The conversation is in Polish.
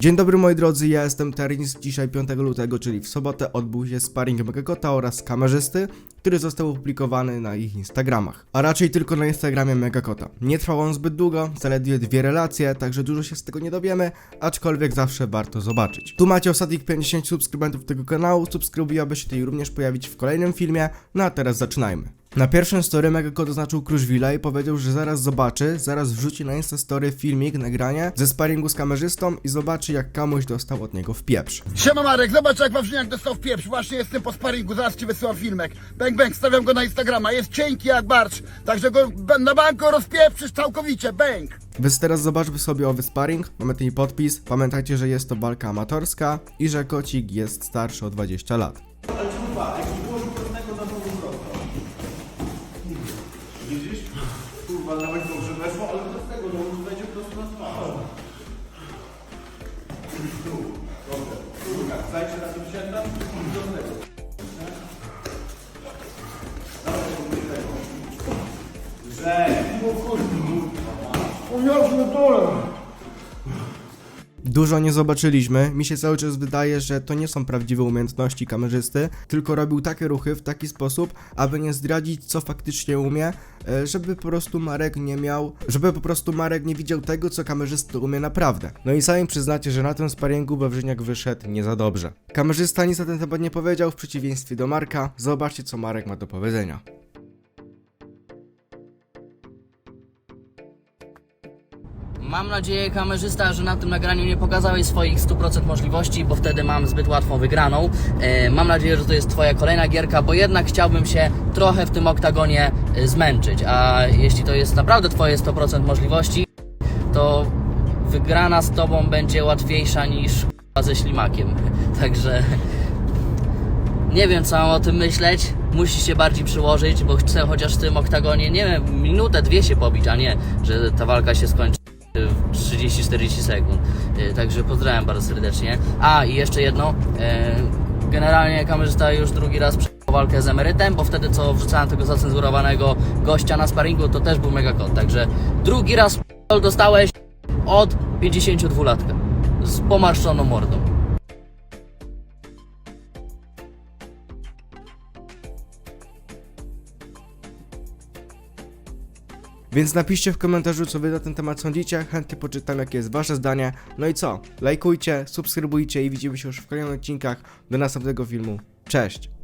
Dzień dobry moi drodzy, ja jestem Ternis. Dzisiaj 5 lutego, czyli w sobotę odbył się sparring Megakota oraz kamerzysty, który został opublikowany na ich Instagramach, a raczej tylko na Instagramie Megakota. Nie trwał on zbyt długo, zaledwie dwie relacje, także dużo się z tego nie dowiemy, aczkolwiek zawsze warto zobaczyć. Tu macie ostatnich 50 subskrybentów tego kanału, subskrybuj, aby się tutaj również pojawić w kolejnym filmie, no a teraz zaczynajmy. Na pierwszym story Megakot oznaczył Kruszwila i powiedział, że zaraz zobaczy, zaraz wrzuci na Instastory filmik, nagranie ze sparingu z kamerzystą i zobaczy jak kamuś dostał od niego w pieprz. Siema Marek, zobacz jak Wawrzyniak dostał w pieprz. Właśnie jestem po sparingu, zaraz ci wysyłam filmek. Bang bang, stawiam go na Instagrama. Jest cienki jak barcz, także go na banko rozpieprzysz całkowicie. Bang! Więc teraz zobaczmy sobie owy sparring, mamy ten podpis, pamiętajcie, że jest to walka amatorska i że kocik jest starszy o 20 lat. Nawet dobrze weszło, ale do tego, no on wejdzie prosto na twarz. Dobra. Kurwa, zajdź na tym sięta, do tego. Dawaj, do tego. Że, Uniosły dole. Dużo nie zobaczyliśmy, mi się cały czas wydaje, że to nie są prawdziwe umiejętności kamerzysty, tylko robił takie ruchy w taki sposób, aby nie zdradzić co faktycznie umie, e, żeby po prostu Marek nie miał, żeby po prostu Marek nie widział tego, co kamerzysta umie naprawdę. No i sami przyznacie, że na tym sparingu Wawrzyniak wyszedł nie za dobrze. Kamerzysta nic na ten temat nie powiedział, w przeciwieństwie do Marka, zobaczcie co Marek ma do powiedzenia. Mam nadzieję, kamerzysta, że na tym nagraniu nie pokazałeś swoich 100% możliwości, bo wtedy mam zbyt łatwą wygraną. E, mam nadzieję, że to jest Twoja kolejna gierka, bo jednak chciałbym się trochę w tym oktagonie e, zmęczyć. A jeśli to jest naprawdę Twoje 100% możliwości, to wygrana z Tobą będzie łatwiejsza niż ze ślimakiem. Także nie wiem, co mam o tym myśleć. Musisz się bardziej przyłożyć, bo chcę chociaż w tym oktagonie, nie wiem, minutę, dwie się pobić, a nie, że ta walka się skończy 30-40 sekund. E, Także pozdrawiam bardzo serdecznie. A i jeszcze jedno. e, Generalnie kamerzysta już drugi raz przejął walkę z emerytem, bo wtedy co wrzucałem tego zacenzurowanego gościa na sparingu, to też był mega kot. Także drugi raz dostałeś od 52-latka z pomarszczoną mordą. Więc napiszcie w komentarzu, co wy na ten temat sądzicie, chętnie poczytam, jakie jest wasze zdanie. No i co? Lajkujcie, subskrybujcie i widzimy się już w kolejnych odcinkach do następnego filmu. Cześć!